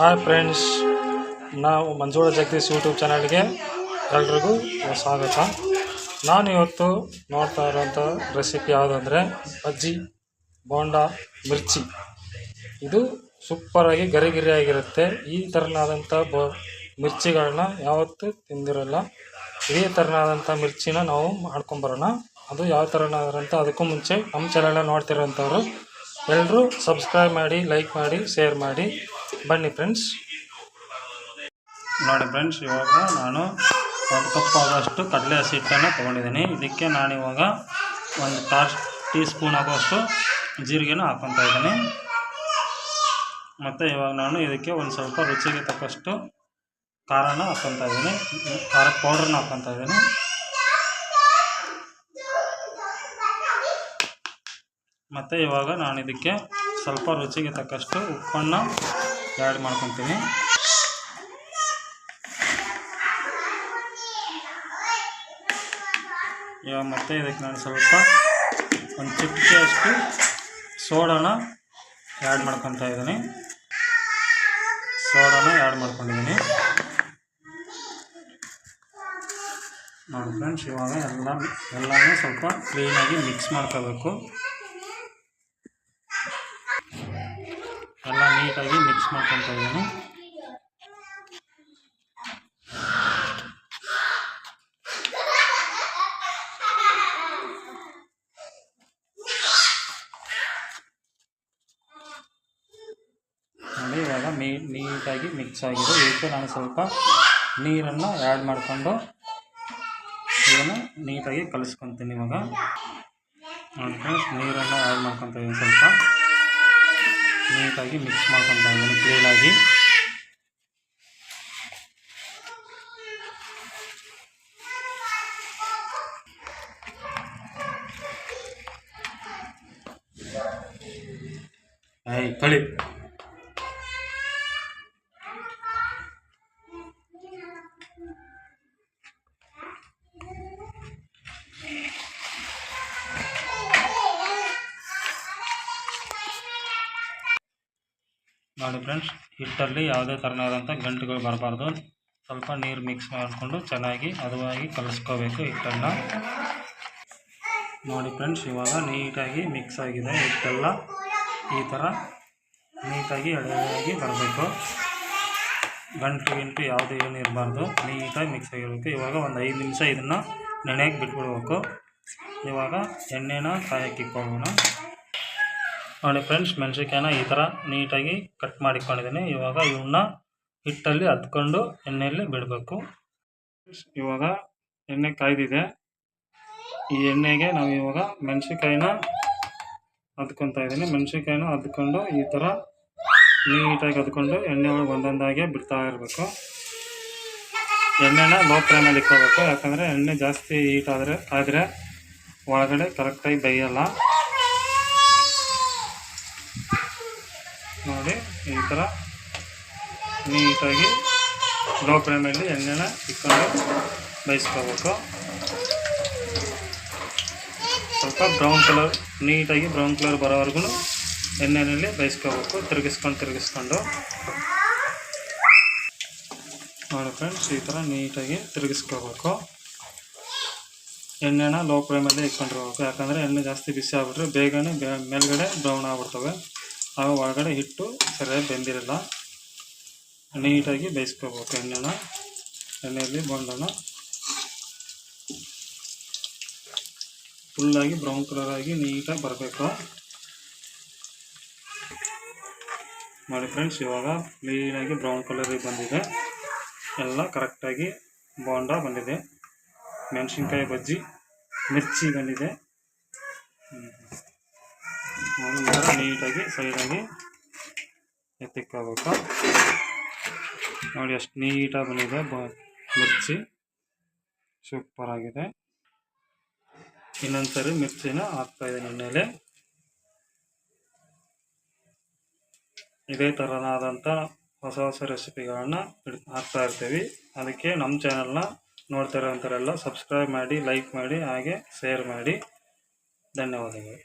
Hi friends ನಾವು ಮಂಜುಳ Jagadish YouTube ಚಾನಲ್ಗೆ ಎಲ್ರಿಗೂ ಸ್ವಾಗತ. ನಾನು ಇವತ್ತು ನೋಡ್ತಾ ಇರೋಂಥ ರೆಸಿಪಿ ಯಾವುದಂದರೆ ಬಜ್ಜಿ, ಬೋಂಡ, ಮಿರ್ಚಿ. ಇದು ಸೂಪರಾಗಿ ಗರಿಗಿರಿ ಆಗಿರುತ್ತೆ. ಈ ಥರನಾದಂಥ ಬ, ಮಿರ್ಚಿಗಳನ್ನ ಯಾವತ್ತೂ ತಿಂದಿರಲ್ಲ. ಇದೇ ಥರನಾದಂಥ ಮಿರ್ಚಿನ ನಾವು ಮಾಡ್ಕೊಂಬರೋಣ ಅದು ಯಾವ ಥರನಾದ್ರಂತ ಅದಕ್ಕೂ ಮುಂಚೆ ನಮ್ಮ ಚಾನಲ್ನ ನೋಡ್ತಿರೋಂಥವ್ರು ಎಲ್ಲರೂ ಸಬ್ಸ್ಕ್ರೈಬ್ ಮಾಡಿ ಲೈಕ್ ಮಾಡಿ ಶೇರ್ ಮಾಡಿ. ಬನ್ನಿ ಫ್ರೆಂಡ್ಸ್ ನೋಡಿ ಫ್ರೆಂಡ್ಸ್ ಇವಾಗ ನಾನು ಒಂದು ಕಪ್ ಆಗೋಷ್ಟು ಕಡಲೆ ಹಸಿ ಹಿಟ್ಟನ್ನು ತೊಗೊಂಡಿದ್ದೀನಿ. ಇದಕ್ಕೆ ನಾನು ಇವಾಗ ಒಂದು ಕಾರ್ ಟೀ ಸ್ಪೂನ್ ಆಗೋಷ್ಟು ಜೀರಿಗೆನ ಹಾಕ್ಕೊತಾ ಇದ್ದೀನಿ. ಮತ್ತು ಇವಾಗ ನಾನು ಇದಕ್ಕೆ ಒಂದು ಸ್ವಲ್ಪ ರುಚಿಗೆ ತಕ್ಕಷ್ಟು ಖಾರನ ಹಾಕ್ಕೊತಾ ಇದ್ದೀನಿ. ಖಾರ ಪೌಡ್ರನ್ನ ಹಾಕ್ಕೊತಾ ಇದ್ದೀನಿ. ಮತ್ತು ಇವಾಗ ನಾನು ಇದಕ್ಕೆ ಸ್ವಲ್ಪ ರುಚಿಗೆ ತಕ್ಕಷ್ಟು ಉಪ್ಪನ್ನು ಆ್ಯಡ್ ಮಾಡ್ಕೊತೀನಿ. ಇವಾಗ ಮತ್ತೆ ಇದಕ್ಕೆ ನಾನು ಸ್ವಲ್ಪ ಒಂದು ಚಿಟಿಕೆಯಷ್ಟು ಸೋಡಾನ ಆ್ಯಡ್ ಮಾಡ್ಕೊತಾ ಇದ್ದೀನಿ. ಸೋಡಾನ ಆ್ಯಡ್ ಮಾಡ್ಕೊಂಡಿದ್ದೀನಿ. ನೋಡಿ ಫ್ರೆಂಡ್ಸ್ ಇವಾಗ ಎಲ್ಲ ಎಲ್ಲನೂ ಸ್ವಲ್ಪ ಕ್ಲೀನಾಗಿ ಮಿಕ್ಸ್ ಮಾಡ್ಕೋಬೇಕು. ನೀಟಾಗಿ ಮಿಕ್ಸ್ ಮಾಡ್ಕೊತಾ ಇದ್ದೀನಿ. ನೋಡಿ, ಇವಾಗ ಮೀ ನೀಟಾಗಿ ಮಿಕ್ಸ್ ಆಗಿದೆ ಇದಕ್ಕೆ ನಾನು ಸ್ವಲ್ಪ ನೀರನ್ನು ಆ್ಯಡ್ ಮಾಡಿಕೊಂಡು ಇದನ್ನು ನೀಟಾಗಿ ಕಲಿಸ್ಕೊತೀನಿ ಇವಾಗ. ನೀರನ್ನು ಆ್ಯಡ್ ಮಾಡ್ಕೊತ ಇದ್ದೀನಿ ಸ್ವಲ್ಪ. ನೀಟಾಗಿ ಮಿಕ್ಸ್ ಮಾಡ್ಕೊತಾ ಇದ್ದೀನಿ ಕ್ಲೀನಾಗಿ ಕಳಿ. ನೋಡಿ ಫ್ರೆಂಡ್ಸ್ ಹಿಟ್ಟಲ್ಲಿ ಯಾವುದೇ ಥರನಾದಂಥ ಗಂಟುಗಳು ಬರಬಾರ್ದು. ಸ್ವಲ್ಪ ನೀರು ಮಿಕ್ಸ್ ಮಾಡಿಕೊಂಡು ಚೆನ್ನಾಗಿ ಹದವಾಗಿ ಕಲಸ್ಕೋಬೇಕು ಹಿಟ್ಟನ್ನು. ನೋಡಿ ಫ್ರೆಂಡ್ಸ್ ಇವಾಗ ನೀಟಾಗಿ ಮಿಕ್ಸ್ ಆಗಿದೆ ಹಿಟ್ಟೆಲ್ಲ. ಈ ಥರ ನೀಟಾಗಿ ಎಳೆಯಾಗಿ ಬರಬೇಕು. ಗಂಟು ಗಿಂಟು ಯಾವುದೇ ಏನು ಇರಬಾರ್ದು. ನೀಟಾಗಿ ಮಿಕ್ಸ್ ಆಗಿರಬೇಕು ಇವಾಗ ಒಂದು ಐದು ನಿಮಿಷ ಇದನ್ನು ನೆನೆಯಕ್ಕೆ ಬಿಟ್ಬಿಡ್ಬೇಕು. ಇವಾಗ ಎಣ್ಣೆನ ಕಾಯಕ್ಕೆ ನೋಡಿ ಫ್ರೆಂಡ್ಸ್ ಮೆಣಸಿಕಾಯಿನ ಈ ಥರ ನೀಟಾಗಿ ಕಟ್ ಮಾಡಿಕೊಂಡಿದ್ದೀನಿ. ಇವಾಗ ಇವನ್ನ ಹಿಟ್ಟಲ್ಲಿ ಹತ್ಕೊಂಡು ಎಣ್ಣೆಯಲ್ಲಿ ಬಿಡಬೇಕು. ಇವಾಗ ಎಣ್ಣೆ ಕಾಯ್ದಿದೆ. ಈ ಎಣ್ಣೆಗೆ ನಾವು ಇವಾಗ ಮೆಣಸಿನ್ಕಾಯಿನ ಹದ್ಕೊತಾ ಇದ್ದೀನಿ. ಮೆಣಸಿನ್ಕಾಯಿನ ಹದ್ಕೊಂಡು ಈ ಥರ ನೀಟಾಗಿ ಹದ್ಕೊಂಡು ಎಣ್ಣೆ ಒಳಗೆ ಒಂದೊಂದಾಗೆ ಬಿಡ್ತಾ ಇರಬೇಕು. ಎಣ್ಣೆನ ಲೋ ಫ್ಲೇಮಲ್ಲಿ ಇಟ್ಕೋಬೇಕು. ಯಾಕಂದರೆ ಎಣ್ಣೆ ಜಾಸ್ತಿ ಹೀಟ್ ಆದರೆ ಆದರೆ ಒಳಗಡೆ ಕರೆಕ್ಟಾಗಿ ಬೇಯಲ್ಲ. ನೋಡಿ ಈ ಥರ ನೀಟಾಗಿ ಲೋ ಫ್ಲೇಮಲ್ಲಿ ಎಣ್ಣೆನ ಇಟ್ಕೊಂಡು ಬೇಯಿಸ್ಕೋಬೇಕು. ಸ್ವಲ್ಪ ಬ್ರೌನ್ ಕಲರ್, ನೀಟಾಗಿ ಬ್ರೌನ್ ಕಲರ್ ಬರೋವರೆಗೂ ಎಣ್ಣೆಯಲ್ಲಿ ಬೇಯಿಸ್ಕೋಬೇಕು. ತಿರುಗಿಸ್ಕೊಂಡು ತಿರುಗಿಸ್ಕೊಂಡು. ನೋಡಿ ಫ್ರೆಂಡ್ಸ್, ಈ ಥರ ನೀಟಾಗಿ ತಿರುಗಿಸ್ಕೋಬೇಕು. ಎಣ್ಣೆನ ಲೋ ಫ್ಲೇಮಲ್ಲಿ ಇಟ್ಕೊಂಡಿರ್ಬೇಕು. ಯಾಕಂದರೆ ಎಣ್ಣೆ ಜಾಸ್ತಿ ಬಿಸಿ ಆಗ್ಬಿಟ್ರೆ ಬೇಗನೆ ಮೇಲ್ಗಡೆ ಬ್ರೌನ್ ಆಗ್ಬಿಡ್ತವೆ. ಆಗ ಒಳಗಡೆ ಹಿಟ್ಟು ಸರಿಯಾಗಿ ಬೆಂದಿರಲ್ಲ. ನೀಟಾಗಿ ಬೇಯಿಸ್ಕೋಬೇಕು ಎಣ್ಣೆನ. ಎಣ್ಣೆಯಲ್ಲಿ ಬೋಂಡನ. ಫುಲ್ಲಾಗಿ ಬ್ರೌನ್ ಕಲರ್ ಆಗಿ ನೀಟಾಗಿ ಬರಬೇಕು. ನೋಡಿ ಫ್ರೆಂಡ್ಸ್ ಇವಾಗ ಕ್ಲೀನಾಗಿ ಬ್ರೌನ್ ಕಲರಿಗೆ ಬಂದಿದೆ. ಎಲ್ಲ ಕರೆಕ್ಟಾಗಿ ಬೋಂಡ ಬಂದಿದೆ. ಮೆಣಸಿನ್ಕಾಯಿ ಬಜ್ಜಿ ಮಿರ್ಚಿ ಬಂದಿದೆ. ಥರ ನೀಟಾಗಿ ಸೈಡಾಗಿ ಎತ್ತಿಕ್ಕೋಬೇಕು ನೋಡಿ, ಅಷ್ಟು ನೀಟಾಗಿ ಬಂದಿದೆ. ಮಿರ್ಚಿ ಸೂಪರ್ ಆಗಿದೆ. ಇನ್ನೊಂದು ಸರಿ ಮಿರ್ಚಿನ ಹಾಕ್ತಾಯಿದ್ದೀನಿ ಎಣ್ಣೆಲೆ. ಇದೇ ಥರನಾದಂಥ ಹೊಸ ಹೊಸ ರೆಸಿಪಿಗಳನ್ನ ಹಾಕ್ತಾ ಇರ್ತೀವಿ. ಅದಕ್ಕೆ ನಮ್ಮ ಚಾನೆಲ್ನ ನೋಡ್ತಾ ಇರೋಂಥವರೆಲ್ಲ ಸಬ್ಸ್ಕ್ರೈಬ್ ಮಾಡಿ ಲೈಕ್ ಮಾಡಿ, ಹಾಗೆ ಶೇರ್ ಮಾಡಿ. ಧನ್ಯವಾದಗಳು.